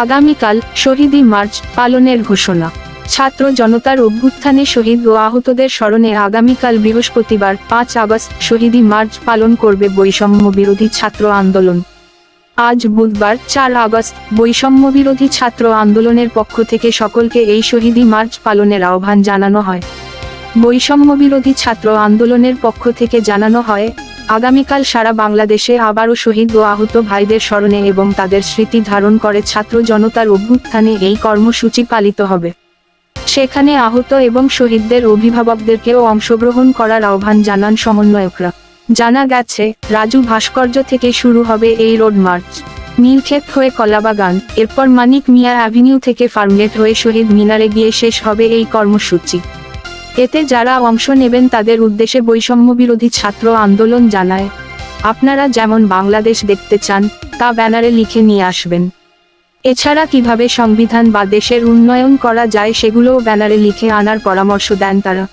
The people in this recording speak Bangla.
আগামীকাল শহীদি মার্চ পালনের ঘোষণা। ছাত্র জনতার অভ্যুত্থানে শহীদ ও আহতদের স্মরণে আগামীকাল বৃহস্পতিবার পাঁচ আগস্ট শহীদি মার্চ পালন করবে বৈষম্য বিরোধী ছাত্র আন্দোলন। আজ বুধবার চার আগস্ট বৈষম্য বিরোধী ছাত্র আন্দোলনের পক্ষ থেকে সকলকে এই শহীদি মার্চ পালনের আহ্বান জানানো হয়। বৈষম্য বিরোধী ছাত্র আন্দোলনের পক্ষ থেকে জানানো হয় আগামীকাল সারা বাংলাদেশে আবারও শহীদ ও আহত ভাইদের স্মরণে এবং তাদের স্মৃতি ধারণ করে ছাত্র জনতার অভ্যুত্থানে এই কর্মসূচি পালিত হবে। সেখানে আহত এবং শহীদদের অভিভাবকদেরকেও অংশগ্রহণ করার আহ্বান জানান সমন্বয়করা। জানা গেছে, রাজু ভাস্কর্য থেকে শুরু হবে এই রোড মার্চ। নীলক্ষেত হয়ে কলাবাগান, এরপর মানিক মিয়া অ্যাভিনিউ থেকে ফার্মগেট হয়ে শহীদ মিনারে গিয়ে শেষ হবে এই কর্মসূচি। এতে যারা অংশ নেবেন তাদের উদ্দেশ্যে বৈষম্য বিরোধী ছাত্র আন্দোলন জানায়। আপনারা যেমন বাংলাদেশ দেখতে চান, তা ব্যানারে লিখে নিয়ে আসবেন। এছাড়া কীভাবে সংবিধান বা দেশের উন্নয়ন করা যায় সেগুলোও ব্যানারে লিখে আনার পরামর্শ দেন তারা।